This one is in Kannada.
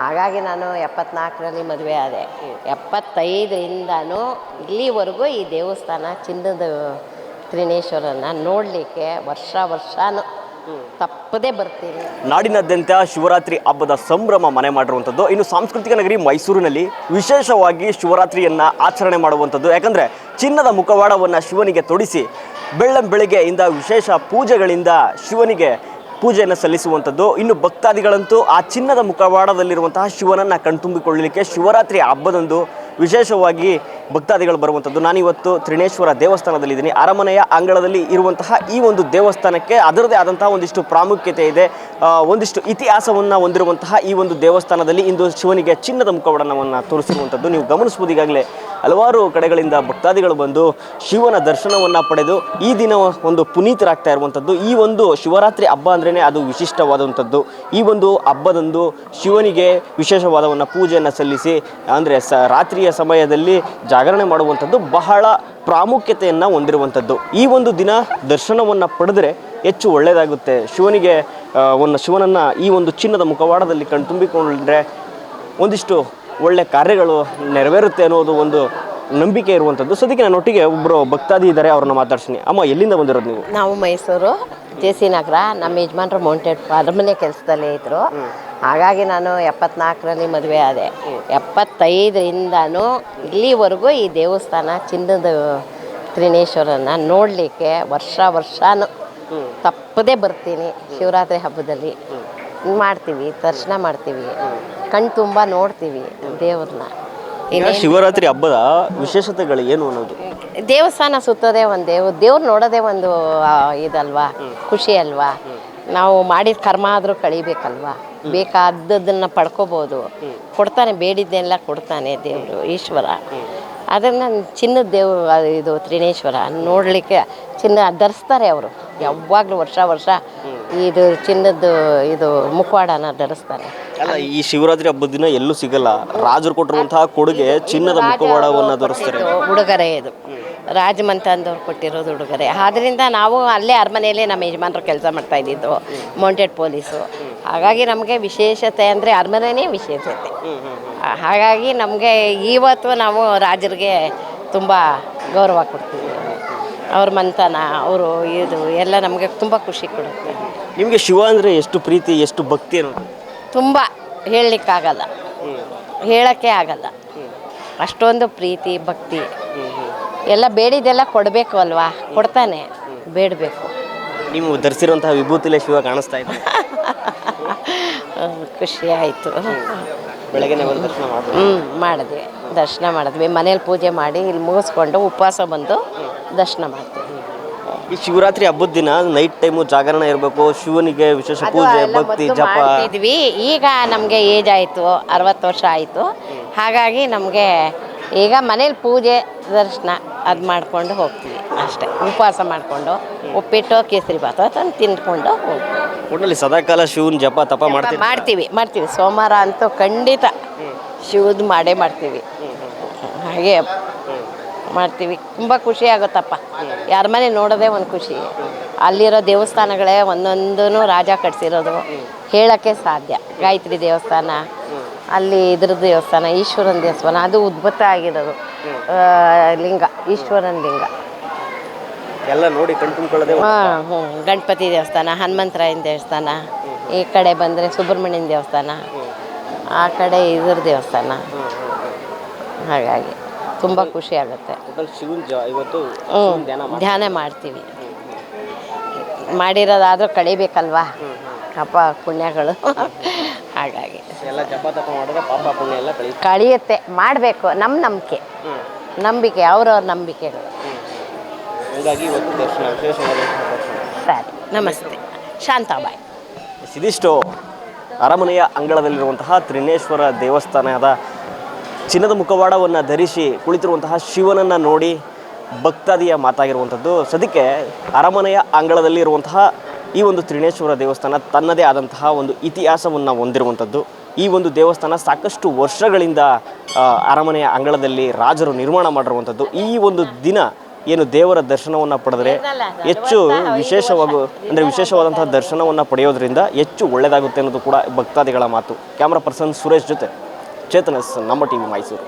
ಹಾಗಾಗಿ ನಾನು ಎಪ್ಪತ್ನಾಲ್ಕರಲ್ಲಿ ಮದುವೆ ಆದೆ. ಎಪ್ಪತ್ತೈದರಿಂದನೂ ಇಲ್ಲಿವರೆಗೂ ಈ ದೇವಸ್ಥಾನ ಚಿನ್ನದ ತ್ರಿನೇಶ್ವರನ ನೋಡಲಿಕ್ಕೆ ವರ್ಷ ವರ್ಷನೂ ತಪ್ಪದೇ ಬರ್ತೀನಿ. ನಾಡಿನಾದ್ಯಂತ ಶಿವರಾತ್ರಿ ಹಬ್ಬದ ಸಂಭ್ರಮ ಮನೆ ಮಾಡಿರುವಂಥದ್ದು, ಇನ್ನು ಸಾಂಸ್ಕೃತಿಕ ನಗರಿ ಮೈಸೂರಿನಲ್ಲಿ ವಿಶೇಷವಾಗಿ ಶಿವರಾತ್ರಿಯನ್ನು ಆಚರಣೆ ಮಾಡುವಂಥದ್ದು. ಯಾಕಂದರೆ ಚಿನ್ನದ ಮುಖವಾಡವನ್ನು ಶಿವನಿಗೆ ತೊಡಿಸಿ ಬೆಳ್ಳಂ ಬೆಳಗ್ಗೆಯಿಂದ ವಿಶೇಷ ಪೂಜೆಗಳಿಂದ ಶಿವನಿಗೆ ಪೂಜೆಯನ್ನು ಸಲ್ಲಿಸುವಂಥದ್ದು. ಇನ್ನು ಭಕ್ತಾದಿಗಳಂತೂ ಆ ಚಿನ್ನದ ಮುಖವಾಡದಲ್ಲಿರುವಂತಹ ಶಿವನನ್ನು ಕಣ್ತುಂಬಿಕೊಳ್ಳಲಿಕ್ಕೆ ಶಿವರಾತ್ರಿ ಹಬ್ಬದಂದು ವಿಶೇಷವಾಗಿ ಭಕ್ತಾದಿಗಳು ಬರುವಂಥದ್ದು. ನಾನಿವತ್ತು ದೇವಸ್ಥಾನದಲ್ಲಿ ದೇವಸ್ಥಾನದಲ್ಲಿದ್ದೀನಿ. ಅರಮನೆಯ ಅಂಗಳದಲ್ಲಿ ಇರುವಂತಹ ಈ ಒಂದು ದೇವಸ್ಥಾನಕ್ಕೆ ಅದರದೇ ಆದಂತಹ ಒಂದಿಷ್ಟು ಪ್ರಾಮುಖ್ಯತೆ ಇದೆ. ಒಂದಿಷ್ಟು ಇತಿಹಾಸವನ್ನು ಹೊಂದಿರುವಂತಹ ಈ ಒಂದು ದೇವಸ್ಥಾನದಲ್ಲಿ ಇಂದು ಶಿವನಿಗೆ ಚಿನ್ನದ ಮುಖವಡನವನ್ನು ತೋರಿಸಿರುವಂಥದ್ದು. ನೀವು ಗಮನಿಸ್ಬೋದು ಈಗಾಗಲೇ ಹಲವಾರು ಕಡೆಗಳಿಂದ ಭಕ್ತಾದಿಗಳು ಬಂದು ಶಿವನ ದರ್ಶನವನ್ನು ಪಡೆದು ಈ ದಿನ ಒಂದು ಪುನೀತರಾಗ್ತಾ ಇರುವಂಥದ್ದು. ಈ ಒಂದು ಶಿವರಾತ್ರಿ ಹಬ್ಬ ಅಂದ್ರೇ ಅದು ವಿಶಿಷ್ಟವಾದಂಥದ್ದು. ಈ ಒಂದು ಹಬ್ಬದಂದು ಶಿವನಿಗೆ ವಿಶೇಷವಾದವನ್ನು ಪೂಜೆಯನ್ನು ಸಲ್ಲಿಸಿ, ಅಂದರೆ ಸ ರಾತ್ರಿಯ ಸಮಯದಲ್ಲಿ ಜಾಗರಣೆ ಮಾಡುವಂಥದ್ದು ಬಹಳ ಪ್ರಾಮುಖ್ಯತೆಯನ್ನು ಹೊಂದಿರುವಂಥದ್ದು. ಈ ಒಂದು ದಿನ ದರ್ಶನವನ್ನು ಪಡೆದರೆ ಹೆಚ್ಚು ಒಳ್ಳೆಯದಾಗುತ್ತೆ ಶಿವನಿಗೆ ಒಂದು ಶಿವನನ್ನು ಈ ಒಂದು ಚಿನ್ನದ ಮುಖವಾಡದಲ್ಲಿ ಕಣ್ತುಂಬಿಕೊಂಡ್ರೆ ಒಂದಿಷ್ಟು ಒಳ್ಳೆ ಕಾರ್ಯಗಳು ನೆರವೇರುತ್ತೆ ಅನ್ನೋದು ಒಂದು ನಂಬಿಕೆ ಇರುವಂಥದ್ದು ಸದ್ಯಕ್ಕೆ ನನ್ನೊಟ್ಟಿಗೆ ಒಬ್ಬರು ಭಕ್ತಾದಿ ಇದ್ದಾರೆ ಅವ್ರನ್ನ ಮಾತಾಡ್ತೀನಿ ಅಮ್ಮ ಎಲ್ಲಿಂದ ಬಂದಿರೋದು ನೀವು? ನಾವು ಮೈಸೂರು ಜೆ ಸಿ ನಗರ. ನಮ್ಮ ಯಜಮಾನ್ರು ಮೌಂಟೆಡ್ ಅರಮನೆ ಕೆಲಸದಲ್ಲೇ ಇದ್ದರು ಹಾಗಾಗಿ ನಾನು ಎಪ್ಪತ್ನಾಲ್ಕರಲ್ಲಿ ಮದುವೆ ಆದೆ. ಎಪ್ಪತ್ತೈದರಿಂದನೂ ಇಲ್ಲಿವರೆಗೂ ಈ ದೇವಸ್ಥಾನ ಚಿನ್ನದ ತ್ರಿನೇಶ್ವರನ ನೋಡಲಿಕ್ಕೆ ವರ್ಷ ವರ್ಷನೂ ತಪ್ಪದೇ ಬರ್ತೀನಿ ಶಿವರಾತ್ರಿ ಹಬ್ಬದಲ್ಲಿ. ಮಾಡ್ತೀವಿ ದರ್ಶನ ಮಾಡ್ತೀವಿ. ಕಣ್ ತುಂಬ ನೋಡ್ತೀವಿ ದೇವ್ರನ್ನ. ಶಿವರಾತ್ರಿ ಹಬ್ಬದ ವಿಶೇಷತೆಗಳು ಏನು ಅನ್ನೋದು? ದೇವಸ್ಥಾನ ಸುತ್ತೋದೇ ಒಂದು ದೇವ್ ದೇವ್ರು ನೋಡೋದೇ ಒಂದು ಆ, ಇದಲ್ವಾ ಖುಷಿ ಅಲ್ವಾ? ನಾವು ಮಾಡಿದ ಕರ್ಮ ಆದರೂ ಕಳಿಬೇಕಲ್ವಾ? ಬೇಕಾದದನ್ನ ಪಡ್ಕೋಬೋದು. ಕೊಡ್ತಾನೆ ಬೇಡಿದ್ದೆಲ್ಲ ಕೊಡ್ತಾನೆ ದೇವರು ಈಶ್ವರ. ಅದನ್ನು ಚಿನ್ನದ ದೇವ್ ಇದು ತ್ರಿನೇಶ್ವರ ನೋಡಲಿಕ್ಕೆ ಚಿನ್ನ ಧರಿಸ್ತಾರೆ ಅವರು. ಯಾವಾಗಲೂ ವರ್ಷ ವರ್ಷ ಇದು ಚಿನ್ನದ್ದು ಇದು ಮುಖವಾಡನ ಧರಿಸ್ತಾರೆ. ಅಲ್ಲ ಈ ಶಿವರಾತ್ರಿ ಹಬ್ಬದ ದಿನ ಎಲ್ಲೂ ಸಿಗಲ್ಲ. ರಾಜರು ಕೊಟ್ಟಿರುವಂತಹ ಕೊಡುಗೆ ಚಿನ್ನದ ಮುಖವಾಡವನ್ನು ಧರಿಸ್ತಾರೆ. ಉಡುಗೊರೆ ಇದು. ರಾಜಮಂತಂದವ್ರು ಕೊಟ್ಟಿರೋದು ಉಡುಗೊರೆ. ಆದ್ದರಿಂದ ನಾವು ಅಲ್ಲೇ ಅರಮನೆಯಲ್ಲೇ ನಮ್ಮ ಯಜಮಾನರು ಕೆಲಸ ಮಾಡ್ತಾ ಇದ್ದಿದ್ದು ಮೌಂಟೆಡ್ ಪೊಲೀಸು. ಹಾಗಾಗಿ ನಮಗೆ ವಿಶೇಷತೆ ಅಂದರೆ ಅರಮನೆಯೇ ವಿಶೇಷತೆ. ಹಾಗಾಗಿ ನಮಗೆ ಇವತ್ತು ನಾವು ರಾಜರಿಗೆ ತುಂಬ ಗೌರವ ಕೊಡ್ತೀವಿ. ಅವ್ರ ಮಂತನ ಅವರು ಇದು ಎಲ್ಲ ನಮಗೆ ತುಂಬ ಖುಷಿ ಕೊಡುತ್ತೆ. ನಿಮಗೆ ಶಿವ ಅಂದರೆ ಎಷ್ಟು ಪ್ರೀತಿ ಎಷ್ಟು ಭಕ್ತಿ ಅನ್ನೋದು? ತುಂಬ ಹೇಳಲಿಕ್ಕಾಗಲ್ಲ. ಹೇಳೋಕ್ಕೆ ಆಗಲ್ಲ. ಅಷ್ಟೊಂದು ಪ್ರೀತಿ ಭಕ್ತಿ. ಎಲ್ಲ ಬೇಡಿದೆಲ್ಲ ಕೊಡಬೇಕು ಅಲ್ವಾ? ಕೊಡ್ತಾನೆ. ಬೇಡಬೇಕು. ನೀವು ಧರಿಸಿರುವಂತಹ ವಿಭೂತಿಲೇ ಶಿವ ಕಾಣಿಸ್ತಾ ಇದೆ. ಖುಷಿ ಆಯಿತು. ಬೆಳಗ್ಗೆ ದರ್ಶನ ಹ್ಞೂ ಮಾಡಿದ್ವಿ. ದರ್ಶನ ಮಾಡಿದ್ವಿ. ಮನೇಲಿ ಪೂಜೆ ಮಾಡಿ ಇಲ್ಲಿ ಮುಗಿಸ್ಕೊಂಡು ಉಪವಾಸ ಬಂದು ದರ್ಶನ ಮಾಡ್ತೀವಿ. ಈ ಶಿವರಾತ್ರಿ ಹಬ್ಬದ ದಿನ ನೈಟ್ ಟೈಮು ಜಾಗರಣೆ ಇರಬೇಕು ಶಿವನಿಗೆ ವಿಶೇಷ ಪೂಜೆ ಭಕ್ತಿ ಮೊದ್ಲು ಜಪ. ಮಾಡ್ತಿದ್ವಿ. ಈಗ ನಮಗೆ ಏಜ್ ಆಯಿತು ಅರವತ್ತು ವರ್ಷ ಆಯಿತು. ಹಾಗಾಗಿ ನಮಗೆ ಈಗ ಮನೇಲಿ ಪೂಜೆ ದರ್ಶನ ಅದು ಮಾಡಿಕೊಂಡು ಹೋಗ್ತೀವಿ. ಅಷ್ಟೇ ಉಪವಾಸ ಮಾಡಿಕೊಂಡು ಉಪ್ಪಿಟ್ಟು ಕೇಸರಿ ಭಾತ ಅದನ್ನು ತಿಂದ್ಕೊಂಡು ಹೋಗ್ತೀವಿ. ಸದಾಕಾಲ ಶಿವನ ಜಪ ತಪ ಮಾಡ್ತೀವಿ ಮಾಡ್ತೀವಿ ಮಾಡ್ತೀವಿ. ಸೋಮವಾರ ಅಂತೂ ಖಂಡಿತ ಶಿವದ್ ಮಾಡೇ ಮಾಡ್ತೀವಿ. ಹಾಗೆ ಮಾಡ್ತೀವಿ. ತುಂಬ ಖುಷಿ ಆಗುತ್ತಪ್ಪ. ಯಾರ ಮನೆ ನೋಡೋದೇ ಒಂದು ಖುಷಿ. ಅಲ್ಲಿರೋ ದೇವಸ್ಥಾನಗಳೇ ಒಂದೊಂದೂ ರಾಜ ಕಟ್ಸಿರೋದು. ಹೇಳೋಕ್ಕೆ ಸಾಧ್ಯ. ಗಾಯತ್ರಿ ದೇವಸ್ಥಾನ ಅಲ್ಲಿ ಇದ್ರ ದೇವಸ್ಥಾನ ಈಶ್ವರನ ದೇವಸ್ಥಾನ ಅದು ಉದ್ಭುತ ಆಗಿರೋದು. ಲಿಂಗ ಈಶ್ವರನ ಲಿಂಗ. ಎಲ್ಲ ನೋಡಿ ಹಾಂ ಹ್ಞೂ ಗಣಪತಿ ದೇವಸ್ಥಾನ ಹನುಮಂತರಾಯನ ದೇವಸ್ಥಾನ ಈ ಕಡೆ ಬಂದರೆ ಸುಬ್ರಹ್ಮಣ್ಯನ ದೇವಸ್ಥಾನ ಆ ಕಡೆ ಇದ್ರ ದೇವಸ್ಥಾನ. ಹಾಗಾಗಿ. ತುಂಬ ಖುಷಿ ಆಗುತ್ತೆ. ಹ್ಞೂ ಧ್ಯಾನ ಮಾಡಿ ಧ್ಯಾನ ಮಾಡ್ತೀವಿ. ಮಾಡಿರೋದಾದರೂ ಕಳಿಬೇಕಲ್ವಾ? ಅಪ್ಪ ಪುಣ್ಯಗಳು. ಹಾಗಾಗಿ. ಎಲ್ಲ ಜಪ ತಪ ಮಾಡಿದ್ರೆ ಪಾಪ ಪುಣ್ಯ ಎಲ್ಲ ಕಳಿ ಕಳಿಯುತ್ತೆ. ಮಾಡಬೇಕು. ನಮ್ಮ ನಂಬಿಕೆ. ನಂಬಿಕೆ ಅವ್ರವ್ರ ನಂಬಿಕೆಗಳು. ಹಂಗಾಗಿ ಇವತ್ತು ದರ್ಶನ ವಿಶೇಷವಾದ ದರ್ಶನ ಸರಿ. ನಮಸ್ತೆ. ಶಾಂತಾಬಾಯಿ ಇದಿಷ್ಟು ಅರಮನೆಯ ಅಂಗಳದಲ್ಲಿರುವಂತಹ ತ್ರಿನೇಶ್ವರ ದೇವಸ್ಥಾನದ ಚಿನ್ನದ ಮುಖವಾಡವನ್ನು ಧರಿಸಿ ಕುಳಿತಿರುವಂತಹ ಶಿವನನ್ನು ನೋಡಿ ಭಕ್ತಾದಿಯ ಮಾತಾಗಿರುವಂಥದ್ದು. ಸದ್ಯಕ್ಕೆ ಅರಮನೆಯ ಅಂಗಳದಲ್ಲಿ ಇರುವಂತಹ ಈ ಒಂದು ತ್ರಿನೇಶ್ವರ ದೇವಸ್ಥಾನ ತನ್ನದೇ ಆದಂತಹ ಒಂದು ಇತಿಹಾಸವನ್ನು ಹೊಂದಿರುವಂಥದ್ದು. ಈ ಒಂದು ದೇವಸ್ಥಾನ ಸಾಕಷ್ಟು ವರ್ಷಗಳಿಂದ ಅರಮನೆಯ ಅಂಗಳದಲ್ಲಿ ರಾಜರು ನಿರ್ಮಾಣ ಮಾಡಿರುವಂಥದ್ದು. ಈ ಒಂದು ದಿನ ಏನು ದೇವರ ದರ್ಶನವನ್ನು ಪಡೆದರೆ ಹೆಚ್ಚು ವಿಶೇಷವಾಗು, ಅಂದರೆ ವಿಶೇಷವಾದಂತಹ ದರ್ಶನವನ್ನು ಪಡೆಯೋದ್ರಿಂದ ಹೆಚ್ಚು ಒಳ್ಳೆಯದಾಗುತ್ತೆ ಅನ್ನೋದು ಕೂಡ ಭಕ್ತಾದಿಗಳ ಮಾತು. ಕ್ಯಾಮ್ರಾ ಪರ್ಸನ್ ಸುರೇಶ್ ಜೊತೆ. ಚೇತನಸ್ ನಮ್ಮ ಟಿವಿ ಮೈಸೂರು